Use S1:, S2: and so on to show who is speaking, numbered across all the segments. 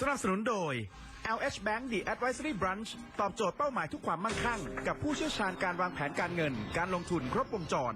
S1: สนับสนุนโดย LH Bank The Advisory Branch ตอบโจทย์เป้าหมายทุกความมั่งคั่ง กับผู้เชี่ยวชาญการวางแผนการเงิน การลงทุนครบวงจร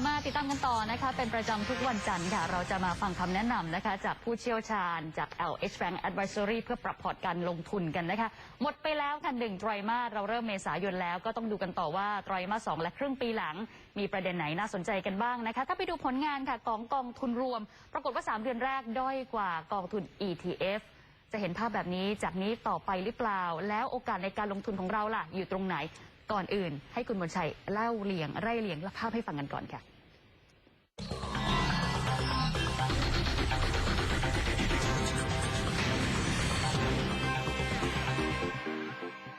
S2: กลับมาติดตามกันต่อนะคะ เป็นประจำทุกวันจันทร์ค่ะ เราจะมาฟังคำแนะนำนะคะ จากผู้เชี่ยวชาญจาก LH Bank Advisory เพื่อปรับพอร์ตการลงทุนกันนะคะ หมดไปแล้วค่ะหนึ่งไตรมาสเราเริ่มเมษายนแล้วก็ต้องดูกันต่อว่าไตรมาสสองและครึ่งปีหลัง มีประเด็นไหนน่าสนใจกันบ้างนะคะ ถ้าไปดูผลงานค่ะของกองทุนรวม ปรากฏว่า 3 เดือนแรกด้อยกว่ากองทุน ETF จะเห็นภาพแบบนี้จากนี้ต่อไปหรือเปล่า แล้วโอกาสในการลงทุนของเราล่ะ อยู่ตรงไหน ก่อนอื่น ให้คุณมนชัยเล่าเรียงไร่เรียงและภาพให้ฟังกันก่อนค่ะ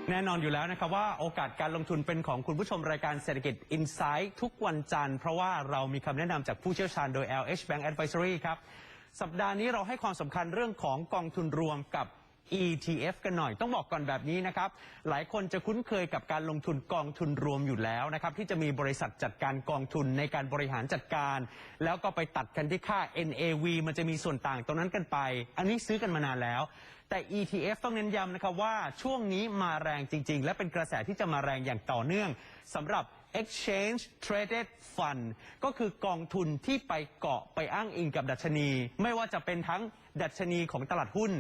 S3: แน่นอนอยู่แล้วนะครับว่าโอกาสการลงทุนเป็นของคุณผู้ชมรายการเศรษฐกิจ Insight ทุกวันจันทร์เพราะว่าเรามีคำแนะนำจากผู้เชี่ยวชาญโดย LH Bank Advisory ครับ สัปดาห์นี้เราให้ความสำคัญเรื่องของกองทุนรวมกับ ETF กันหน่อยต้องบอกก่อนแบบนี้นะครับ หลายคนจะคุ้นเคยกับการลงทุนกองทุนรวมอยู่แล้วนะครับที่จะมีบริษัทจัดการกองทุนในการบริหารจัดการ แล้วก็ไปตัดกันที่ค่า NAV มันจะมีส่วนต่างตรงนั้นกันไป อันนี้ซื้อกันมานานแล้ว แต่ ETF ต้องเน้นย้ำนะครับว่าช่วงนี้มาแรงจริง ๆ และเป็นกระแสที่จะมาแรงอย่างต่อเนื่องสำหรับ Exchange Traded Fund ก็คือกองทุนที่ไปเกาะไปอ้างอิงกับดัชนี ไม่ว่าจะเป็นทั้งดัชนีของตลาดหุ้น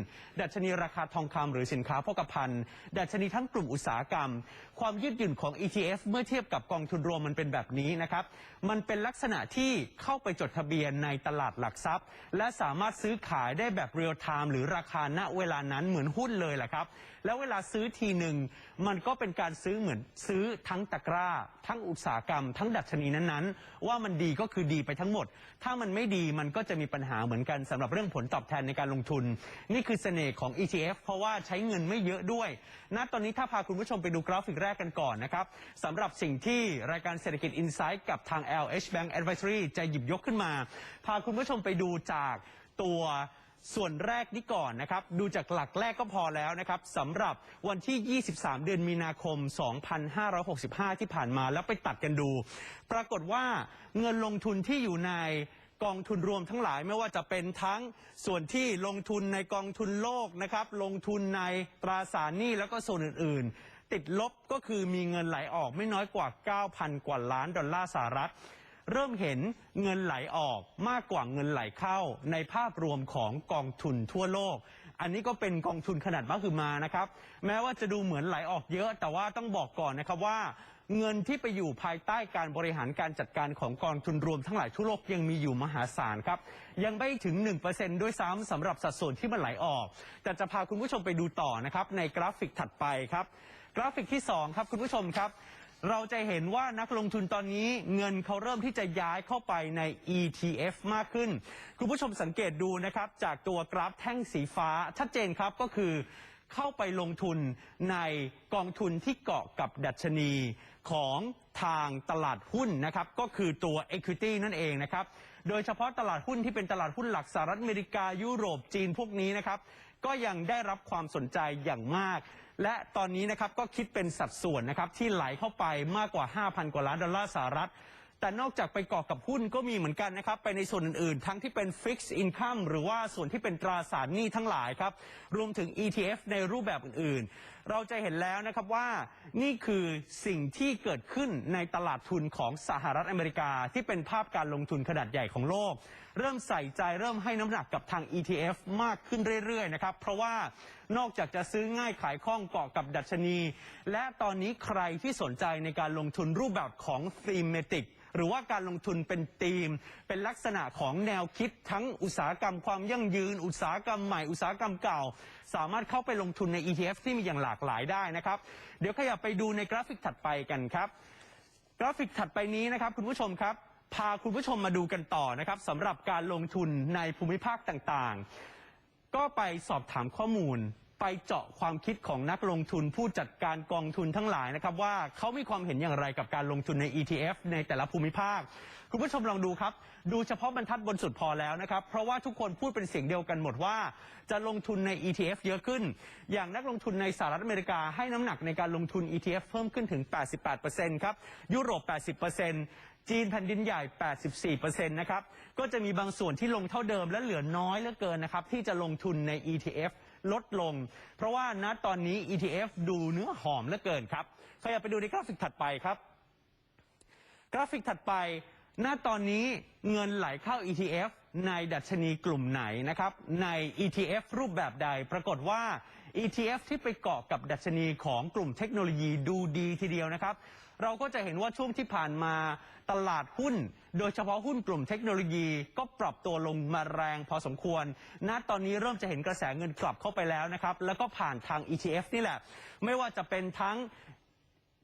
S3: ดัชนีราคาทองคำหรือสินค้าโภคภัณฑ์ ดัชนีทั้งกลุ่มอุตสาหกรรม ความยืดหยุ่นของ ETF เมื่อเทียบกับกองทุนรวมมันเป็นแบบนี้นะครับ มันเป็นลักษณะที่เข้าไปจดทะเบียนในตลาดหลักทรัพย์ และสามารถซื้อขายได้แบบเรียลไทม์หรือราคาณเวลานั้นเหมือนหุ้นเลยแหละครับ แล้วเวลาซื้อทีหนึ่งมันก็เป็นการซื้อเหมือนซื้อทั้งตะกร้าทั้งอุตสาหกรรมทั้งดัชนีนั้นๆ ว่ามันดีก็คือดีไปทั้งหมด ถ้ามันไม่ดีมันก็จะมีปัญหาเหมือนกันสำหรับเรื่องผลตอบแทนในการลงทุน นี่คือเสน่ห์ของ ETF เพราะว่าใช้เงินไม่เยอะด้วยณตอนนี้ถ้าพาคุณผู้ชมไปดูกราฟิกแรกกันก่อนนะครับสำหรับสิ่งที่รายการเศรษฐกิจ Insight กับทาง LH Bank Advisory จะหยิบยกขึ้นมา พาคุณผู้ชมไปดูจากตัว ส่วนแรกนี้ก่อนนะครับ ดูจากหลักแรกก็พอแล้วนะครับสำหรับวันที่ 23 เดือนมีนาคม 2565 ที่ผ่านมาแล้วไปตัดกันดู ปรากฏว่าเงินลงทุนที่อยู่ในกองทุนรวมทั้งหลายไม่ว่าจะเป็นทั้งส่วนที่ลงทุนในกองทุนโลกนะครับ ลงทุนในตราสารหนี้แล้วก็ส่วนอื่น ๆ ติดลบก็คือมีเงินไหลออกไม่น้อยกว่า 9,000 กว่าล้านดอลลาร์สหรัฐ เริ่มเห็นเงินไหลออกมากกว่าเงินไหลเข้า ในภาพรวมของกองทุนทั่วโลก อันนี้ก็เป็นกองทุนขนาดมหึมานะครับ แม้ว่าจะดูเหมือนไหลออกเยอะ แต่ว่าต้องบอกก่อนนะครับว่าเงินที่ไปอยู่ภายใต้การบริหารการจัดการของกองทุนรวมทั้งหลายทั่วโลกยังมีอยู่มหาศาลครับ ยังไม่ถึง 1%ด้วยซ้ำสำหรับสัดส่วนที่มันไหลออก แต่จะพาคุณผู้ชมไปดูต่อนะครับในกราฟิกถัดไปครับ กราฟิกที่สองครับคุณผู้ชมครับ เราจะเห็นว่านักลงทุนตอนนี้เงินเขาเริ่มที่จะย้ายเข้าไปใน ETF มากขึ้น คุณผู้ชมสังเกตดูนะครับ จากตัวกราฟแท่งสีฟ้าชัดเจนครับก็คือเข้าไปลงทุนในกองทุนที่เกาะกับดัชนีของทางตลาดหุ้นนะครับ ก็คือตัว Equity นั่นเองนะครับ โดยเฉพาะตลาดหุ้นที่เป็นตลาดหุ้นหลักสหรัฐอเมริกายุโรปจีนพวกนี้นะครับ ก็ยังได้รับความสนใจอย่างมาก และตอนนี้นะครับก็คิดเป็นสัดส่วนนะครับที่ไหลเข้าไปมากกว่า 5,000 กว่าล้านดอลลาร์สหรัฐ แต่นอกจากไปเกาะกับหุ้นก็มีเหมือนกันนะครับ ไปในส่วนอื่นๆ ทั้งที่เป็น Fixed Income หรือว่าส่วนที่เป็นตราสารหนี้ทั้งหลายครับ รวมถึง ETF ในรูปแบบอื่นๆ เราจะเห็นแล้วนะครับว่านี่คือสิ่งที่เกิดขึ้นในตลาดทุนของสหรัฐอเมริกา ที่เป็นภาพการลงทุนขนาดใหญ่ของโลก เริ่มใส่ใจเริ่มให้น้ำหนักกับทาง ETF มากขึ้นเรื่อยๆนะครับเพราะว่า นอกจากจะซื้อง่ายขายคล่องเกาะกับดัชนี และตอนนี้ใครที่สนใจในการลงทุนรูปแบบของ thematic หรือว่าการลงทุนเป็นธีม เป็นลักษณะของแนวคิดทั้งอุตสาหกรรมความยั่งยืน อุตสาหกรรมใหม่อุตสาหกรรมเก่า สามารถเข้าไปลงทุนใน ETF ที่มีอย่างหลากหลายได้นะครับ เดี๋ยวขยับไปดูในกราฟิกถัดไปกันครับ กราฟิกถัดไปนี้นะครับคุณผู้ชมครับ พาคุณผู้ชมมาดูกันต่อนะครับสำหรับการลงทุนในภูมิภาคต่างๆ ก็ไปสอบถามข้อมูล ไปเจาะความคิดของนักลงทุนผู้จัดการกองทุนทั้งหลายนะครับว่าเขามีความเห็นอย่างไรกับการลงทุนใน ETF ในแต่ละภูมิภาค คุณผู้ชมลองดูครับ ดูเฉพาะบรรทัดบนสุดพอแล้วนะครับ เพราะว่าทุกคนพูดเป็นเสียงเดียวกันหมดว่า จะลงทุนใน ETF เยอะขึ้น อย่างนักลงทุนในสหรัฐอเมริกาให้น้ำหนักในการลงทุน ETF เพิ่มขึ้นถึง 88%ครับยุโรป 80%จีนแผ่นดินใหญ่ 84%นะครับ ก็จะมีบางส่วนที่ลงเท่าเดิมและเหลือน้อยเหลือเกินนะครับ ที่จะลงทุนใน ETF ลดลง เพราะว่าณตอนนี้ ETF ดูเนื้อหอมเหลือเกินครับขยับไปดูในกราฟิกถัดไปครับ กราฟิกถัดไป ณตอนนี้เงินไหลเข้า ETF ในดัชนีกลุ่มไหนนะครับใน ETF รูปแบบใดปรากฏว่า ETF ที่ไปเกาะกับดัชนีของกลุ่มเทคโนโลยีดูดีทีเดียวนะครับ เราก็จะเห็นว่าช่วงที่ผ่านมาตลาดหุ้น โดยเฉพาะหุ้นกลุ่มเทคโนโลยีก็ปรับตัวลงมาแรงพอสมควรณตอนนี้เริ่มจะเห็นกระแสเงินกลับเข้าไปแล้วนะครับ แล้วก็ผ่านทาง ETF นี่แหละ ไม่ว่าจะเป็นทั้ง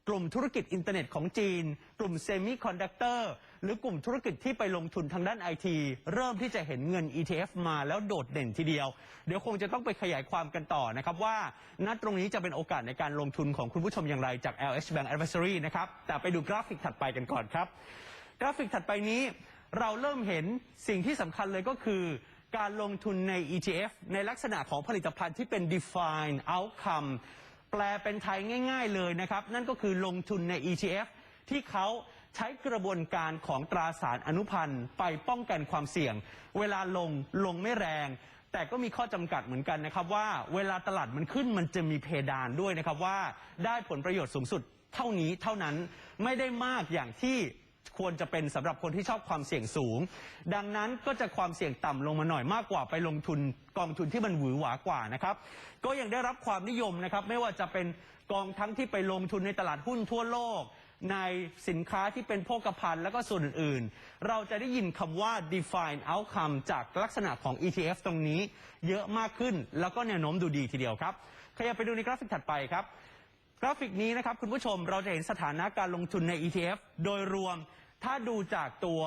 S3: กลุ่มธุรกิจอินเทอร์เน็ตของจีน กลุ่มเซมิคอนดักเตอร์หรือกลุ่มธุรกิจที่ไปลงทุนทางด้านไอทีเริ่มที่จะเห็นเงิน ETF มาแล้วโดดเด่นทีเดียว เดี๋ยวคงจะต้องไปขยายความกันต่อนะครับว่าณตรงนี้จะเป็นโอกาสในการลงทุนของคุณผู้ชมอย่างไรจาก LH Bank Advisory นะครับแต่ไปดูกราฟิกถัดไปกันก่อนครับ กราฟิกถัดไปนี้เราเริ่มเห็นสิ่งที่สำคัญเลยก็คือการลงทุนใน ETF ในลักษณะของผลิตภัณฑ์ที่เป็น defined outcome แปลเป็นไทยง่าย ๆเลยนะครับ นั่นก็คือลงทุนใน ETF ที่เขาใช้กระบวนการของตราสารอนุพันธ์ไปป้องกันความเสี่ยง เวลาลงลงไม่แรง แต่ก็มีข้อจำกัดเหมือนกันนะครับว่าเวลาตลาดมันขึ้นมันจะมีเพดานด้วยนะครับว่าได้ผลประโยชน์สูงสุดเท่านี้เท่านั้นไม่ได้มากอย่างที่ ควรจะเป็นสำหรับคนที่ชอบความเสี่ยงสูง ดังนั้นก็จะความเสี่ยงต่ำลงมาหน่อยมากกว่าไปลงทุนกองทุนที่มันหวือหวากว่านะครับ ก็ยังได้รับความนิยมนะครับ ไม่ว่าจะเป็นกองทั้งที่ไปลงทุนในตลาดหุ้นทั่วโลก ในสินค้าที่เป็นโภคภัณฑ์แล้วก็ส่วนอื่นๆ เราจะได้ยินคำว่า define outcome จากลักษณะของ ETF ตรงนี้ เยอะมากขึ้นแล้วก็แนวโน้มดูดีทีเดียวครับขยับไปดูในกราฟิกถัดไปครับ กราฟิกนี้นะครับคุณผู้ชมเราจะเห็นสถานะการลงทุนใน ETF โดยรวมถ้าดูจากตัว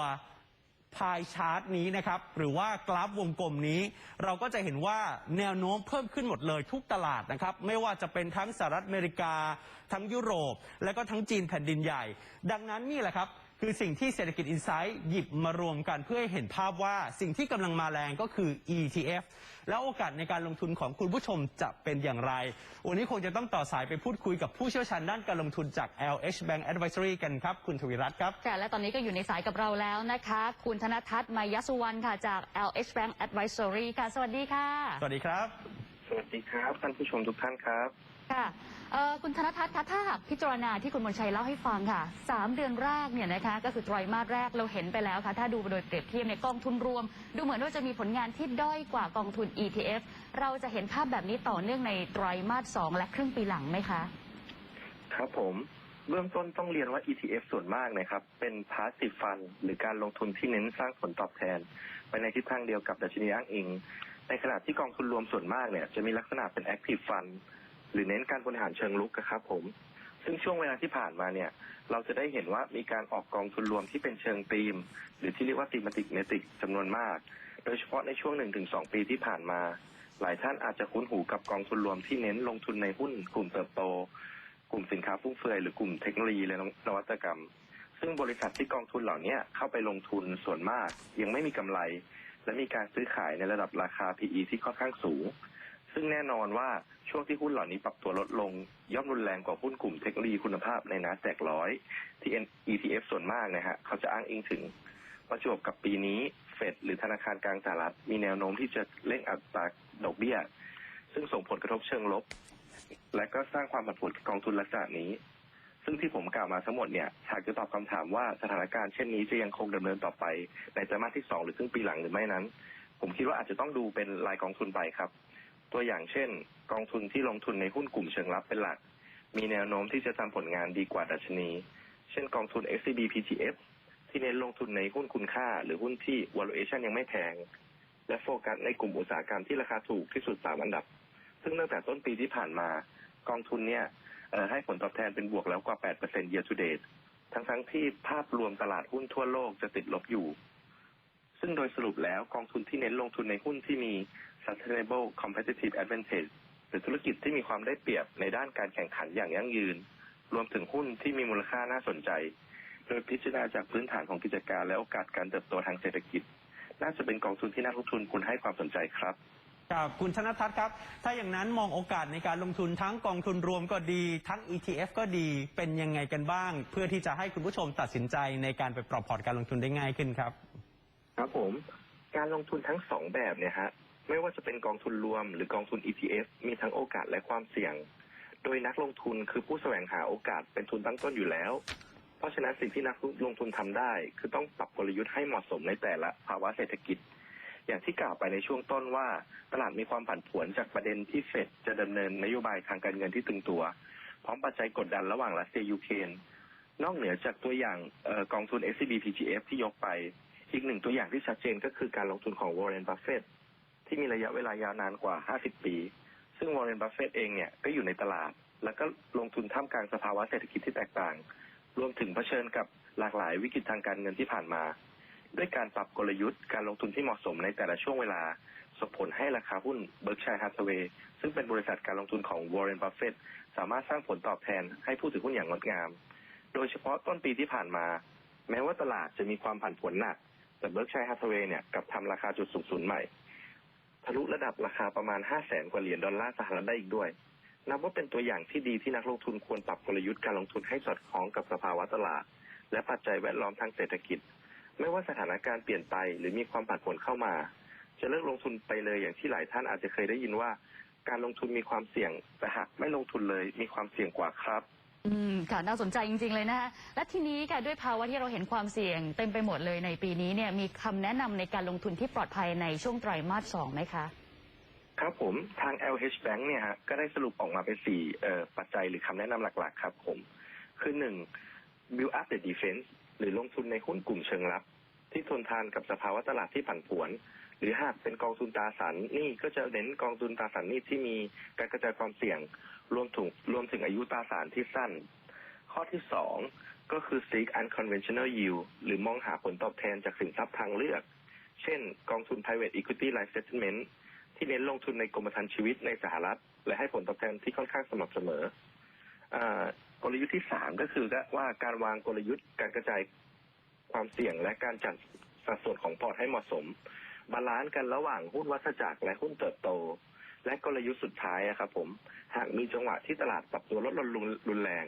S3: พายชาร์ตนี้นะครับ หรือว่ากราฟวงกลมนี้ เราก็จะเห็นว่าแนวโน้มเพิ่มขึ้นหมดเลยทุกตลาดนะครับ ไม่ว่าจะเป็นทั้งสหรัฐอเมริกา ทั้งยุโรป และก็ทั้งจีนแผ่นดินใหญ่ ดังนั้นนี่แหละครับ คือสิ่งที่เศรษฐกิจอินไซต์หยิบมารวมกันเพื่อให้เห็นภาพว่าสิ่งที่กำลังมาแรงก็คือ ETF แล้วโอกาสในการลงทุนของคุณผู้ชมจะเป็นอย่างไร วันนี้คงจะต้องต่อสายไปพูดคุยกับผู้เชี่ยวชาญด้านการลงทุนจาก LH Bank Advisory กันครับ คุณทวีรัตน์ครับ
S2: ค่ะและตอนนี้ก็อยู่ในสายกับเราแล้วนะคะ คุณธนทัศน์มายสุวรรณค่ะจาก LH Bank Advisory ค่ะ สวัสดีค่ะ
S3: สวัสดีครับ
S4: สวัสดีครับท่านผู้ชมทุกท่านครับ
S2: ค่ะคุณธนทัศน์คะถ้าหากพิจารณาที่คุณมนชัยเล่าให้ฟังค่ะสามเดือนแรกเนี่ยนะคะก็คือไตรมาสแรกเราเห็นไปแล้วค่ะ ถ้าดูโดยเปรียบเทียบในกองทุนรวม ดูเหมือนว่าจะมีผลงานที่ด้อยกว่ากองทุน ETF เราจะเห็นภาพแบบนี้ต่อเนื่องในไตรมาสสองและครึ่งปีหลังไหมคะ
S4: ครับผมเบื้องต้นต้องเรียนว่า ETF ส่วนมากนะครับ เป็น passive fund หรือการลงทุนที่เน้นสร้างผลตอบแทน ไปในทิศทางเดียวกับดัชนีอ้างอิง ในขณะที่กองทุนรวมส่วนมากเนี่ยจะมีลักษณะเป็น active fund หรือเน้นการบริหารเชิงลุกครับผม ซึ่งช่วงเวลาที่ผ่านมาเนี่ย เราจะได้เห็นว่ามีการออกกองทุนรวมที่เป็นเชิงธีม หรือที่เรียกว่า thematic matic จำนวนมาก โดยเฉพาะในช่วง 1-2 ปีที่ผ่านมา หลายท่านอาจจะคุ้นหูกับกองทุนรวมที่เน้นลงทุนในหุ้น กลุ่มเติบโต กลุ่มสินค้าฟุ่มเฟือยหรือกลุ่มเทคโนโลยีและนวัตกรรม ซึ่งบริษัทที่กองทุนเหล่านี้เข้าไปลงทุนส่วนมาก ยังไม่มีกำไร และมีการซื้อขายในระดับราคา PE ที่ค่อนข้างสูง ซึ่งแน่นอนว่าช่วงที่หุ้นเหล่านี้ปรับตัวลดลง ย่อมรุนแรงกว่าหุ้นกลุ่มเทคโนโลยีคุณภาพในนัสแ q กร้อยที่ ETF ส่วนมากนะฮะเขาจะอ้างอิงถึงประจวบกับปีนี้เฟดหรือธนาคารกลางสหรัฐมีแนวโน้มที่จะเร่งอัตราดอกเบี้ย ซึ่งส่งผลกระทบเชิงลบ และก็สร้างความผันผวนกองทุนลักษณะนี้ ซึ่งที่ผมกล่าวมาทั้งหมดเนี่ยหากจะตอบคำถามว่าสถานการณ์เช่นนี้จะยังคงดำเนินต่อไปในไตรมาสที่สองหรือครึ่งปีหลังหรือไม่นั้น ผมคิดว่าอาจจะต้องดูเป็นรายกองทุนไปครับ ตัวอย่างเช่น กองทุนที่ลงทุนในหุ้นกลุ่มเชิงรับเป็นหลัก มีแนวโน้มที่จะทำผลงานดีกว่าดัชนี เช่นกองทุน SCB PTF ที่เน้นลงทุนในหุ้นคุณค่า หรือหุ้นที่ valuation ยังไม่แพง และโฟกัสในกลุ่มอุตสาหกรรมที่ราคาถูกที่สุดสามอันดับ ซึ่งตั้งแต่ต้นปีที่ผ่านมากองทุนเนี่ยให้ผลตอบแทนเป็นบวกแล้วกว่า 8% year to date ทั้งทั้งๆที่ภาพรวมตลาดหุ้นทั่วโลกจะติดลบอยู่ ซึ่งโดยสรุปแล้วกองทุนที่เน้นลงทุนในหุ้นที่มี sustainable competitive advantage หรือธุรกิจที่มีความได้เปรียบในด้านการแข่งขันอย่างยั่งยืน รวมถึงหุ้นที่มีมูลค่าน่าสนใจ โดยพิจารณาจากพื้นฐานของกิจการและโอกาสการเติบโตทางเศรษฐกิจ น่าจะเป็นกองทุนที่นักลงทุนควรให้ความสนใจครับ
S3: กับคุณธนะทัศน์ครับ ถ้าอย่างนั้นมองโอกาสในการลงทุนทั้งกองทุนรวมก็ดี ทั้ง ETF ก็ดีเป็นยังไงกันบ้าง เพื่อที่จะให้คุณผู้ชมตัดสินใจในการไปปรับพอร์ตการลงทุนได้ง่ายขึ้นครับ
S4: ครับผมการลงทุนทั้งสองแบบเนี่ยฮะไม่ว่าจะเป็นกองทุนรวมหรือกองทุน ETF มีทั้งโอกาสและความเสี่ยง โดยนักลงทุนคือผู้แสวงหาโอกาสเป็นทุนตั้งต้นอยู่แล้ว เพราะฉะนั้นสิ่งที่นักลงทุนทำได้ คือต้องปรับกลยุทธ์ให้เหมาะสมในแต่ละภาวะเศรษฐกิจ อย่างที่กล่าวไปในช่วงต้นว่า ตลาดมีความผันผวนจากประเด็นที่เฟดจะดำเนินนโยบายทางการเงินที่ตึงตัว พร้อมปัจจัยกดดันระหว่างรัสเซียยูเครนนอกเหนือจากตัวอย่างออกองทุน SCB PGF ที่ยกไป อีกหนึ่งตัวอย่างที่ชัดเจนก็คือการลงทุนของวอร์เรนบัฟเฟตที่มีระยะเวลายาวนานกว่า 50 ปี ซึ่งวอร์เรนบัฟเฟตเองเนี่ยก็อยู่ในตลาด แล้วก็ลงทุนท่ามกลางสภาวะเศรษฐกิจที่แตกต่าง รวมถึงเผชิญกับหลากหลายวิกฤตทางการเงินที่ผ่านมา ด้วยการปรับกลยุทธ์การลงทุนที่เหมาะสมในแต่ละช่วงเวลาส่งผลให้ราคาหุ้นเบิร์กชัยฮัตเวย์ซึ่งเป็นบริษัทการลงทุนของวอร์เรนบัฟเฟตสามารถสร้างผลตอบแทนให้ผู้ถือหุ้นอย่างงดงาม โดยเฉพาะต้นปีที่ผ่านมา แม้ว่าตลาดจะมีความผันผวนหนัก แต่เบิร์กชัยฮัตเวย์เนี่ยกลับทำราคาจุดสูงสุดใหม่ ทะลุระดับราคาประมาณ 5 0 0แสนกว่าเหรียญดอลลาร์สหรัฐได้อีกด้วย นับว่าเป็นตัวอย่างที่ดีที่นักลงทุนควรปรับกลยุทธ์การลงทุนให้สอดคล้องกับสภาวะตลาด และปัจจัยแวดล้อมทางเศรษฐกิจ ไม่ว่าสถานการณ์เปลี่ยนไปหรือมีความผันผวนเข้ามา จะเลิกลงทุนไปเลยอย่างที่หลายท่านอาจจะเคยได้ยินว่า การลงทุนมีความเสี่ยง แต่หากไม่ลงทุนเลยมีความเสี่ยงกว่าครับ
S2: อืมค่ะน่าสนใจจริง ๆ เลยนะคะและทีนี้ค่ะด้วยภาวะที่เราเห็นความเสี่ยงเต็มไปหมดเลยในปีนี้เนี่ยมีคำแนะนำในการลงทุนที่ปลอดภัยในช่วงไตรมาสสองไหมคะ
S4: ครับผมทาง LH Bank เนี่ยฮะก็ได้สรุปออกมาเป็นสี่เอ่อปัจจัยหรือคำแนะนำหลักๆ ครับผม คือหนึ่ง build up the defense หรือลงทุนในหุ้นกลุ่มเชิงรับ ที่ทนทานกับสภาวะตลาดที่ผันผวน หรือหากเป็นกองทุนตราสารหนี้ก็จะเน้นกองทุนตราสารหนี้ที่มีการกระจายความเสี่ยงรวมถึงรวมถึงอายุตราสารที่สั้น ข้อที่สองก็คือ seek unconventional yield หรือมองหาผลตอบแทนจากสินทรัพย์ทางเลือก เช่น กองทุน private equity life settlement ที่เน้นลงทุนในกรมธรรม์ชีวิตในสหรัฐ และให้ผลตอบแทนที่ค่อนข้างสม่ำเสมอกลยุทธ์ที่สามก็คือว่าการวางกลยุทธ์การกระจายความเสี่ยงและการจัดสัดส่วนของพอร์ตให้เหมาะสม บาลานซ์กันระหว่างหุ้นวัฏจักรและหุ้นเติบโต และกลยุทธ์สุดท้ายอะครับผมหากมีจังหวะที่ตลาดปรับตัวลดลงรุนแรง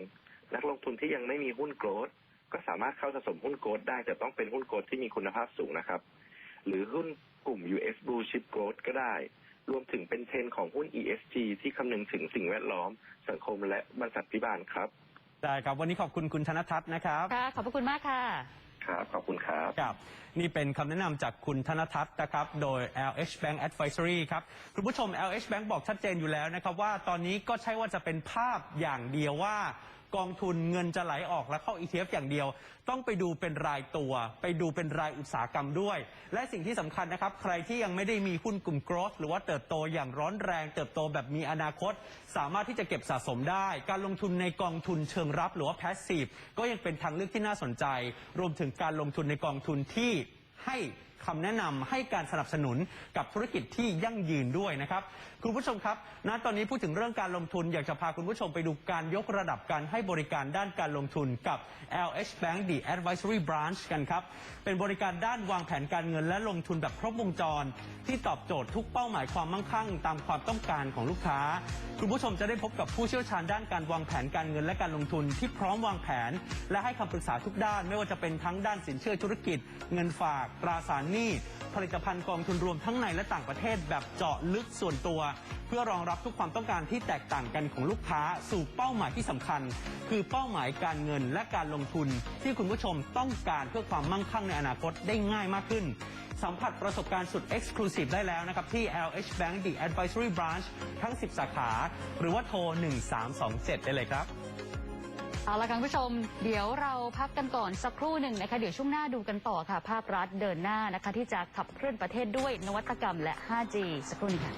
S4: นักลงทุนที่ยังไม่มีหุ้นโกลดก็สามารถเข้าสะสมหุ้นโกลดได้แต่ต้องเป็นหุ้นโกลดที่มีคุณภาพสูงนะครับ หรือหุ้นกลุ่ม US Blue Chip Growth ก็ได้ รวมถึงเป็นเทรนด์ของหุ้น ESG ที่คำนึงถึงสิ่งแวดล้อม สังคมและบรรษัทพิบาลครับ
S3: ได้ครับ วันนี้ขอบคุณคุณธนทัศน์นะครับ
S2: ค่ะ ขอบพระคุณมากค่ะ
S4: ครับขอบคุณครับ
S3: ครับนี่เป็นคำแนะนำจากคุณธนทัศน์นะครับ โดย LH Bank Advisory ครับ คุณผู้ชม LH Bank บอกชัดเจนอยู่แล้วนะครับ ว่าตอนนี้ก็ใช่ว่าจะเป็นภาพอย่างเดียวว่า กองทุนเงินจะไหลออกและเข้า ETF อย่างเดียว ต้องไปดูเป็นรายตัว ไปดูเป็นรายอุตสาหกรรมด้วย และสิ่งที่สำคัญนะครับ ใครที่ยังไม่ได้มีหุ้นกลุ่ม growth หรือว่าเติบโตอย่างร้อนแรง เติบโตแบบมีอนาคต สามารถที่จะเก็บสะสมได้ การลงทุนในกองทุนเชิงรับหรือว่า passive ก็ยังเป็นทางเลือกที่น่าสนใจ รวมถึงการลงทุนในกองทุนที่ให้ คำแนะนำให้การสนับสนุนกับธุรกิจที่ยั่งยืนด้วยนะครับ คุณผู้ชมครับณตอนนี้พูดถึงเรื่องการลงทุนอยากจะพาคุณผู้ชมไปดูการยกระดับการให้บริการด้านการลงทุนกับ LH Bank The Advisory Branch กันครับ เป็นบริการด้านวางแผนการเงินและลงทุนแบบครบวงจร ที่ตอบโจทย์ทุกเป้าหมายความมั่งคั่ง ตามความต้องการของลูกค้า คุณผู้ชมจะได้พบกับผู้เชี่ยวชาญด้านการวางแผนการเงินและการลงทุนที่พร้อมวางแผน และให้คำปรึกษาทุกด้าน ไม่ว่าจะเป็นทั้งด้านสินเชื่อธุรกิจ เงินฝากตราสารหนี้ผลิตภัณฑ์กองทุนรวมทั้งในและต่างประเทศแบบเจาะลึกส่วนตัว เพื่อรองรับทุกความต้องการที่แตกต่างกันของลูกค้าสู่เป้าหมายที่สำคัญ คือเป้าหมายการเงินและการลงทุน ที่คุณผู้ชมต้องการเพื่อความมั่งคั่งในอนาคตได้ง่ายมากขึ้นสัมผัสประสบการณ์สุด Exclusive ได้แล้วนะครับ ที่ LH Bank The Advisory Branch ทั้ง 10 สาขา หรือว่าโทร 1327 ได้เลยครับ
S2: เอาละค่ะคุณผู้ชม เดี๋ยวเราพักกันก่อนสักครู่หนึ่งนะคะ เดี๋ยวช่วงหน้าดูกันต่อค่ะ ภาพรัฐเดินหน้านะคะ ที่จะขับเคลื่อนประเทศด้วยนวัตกรรมและ 5G สักครู่ค่ะ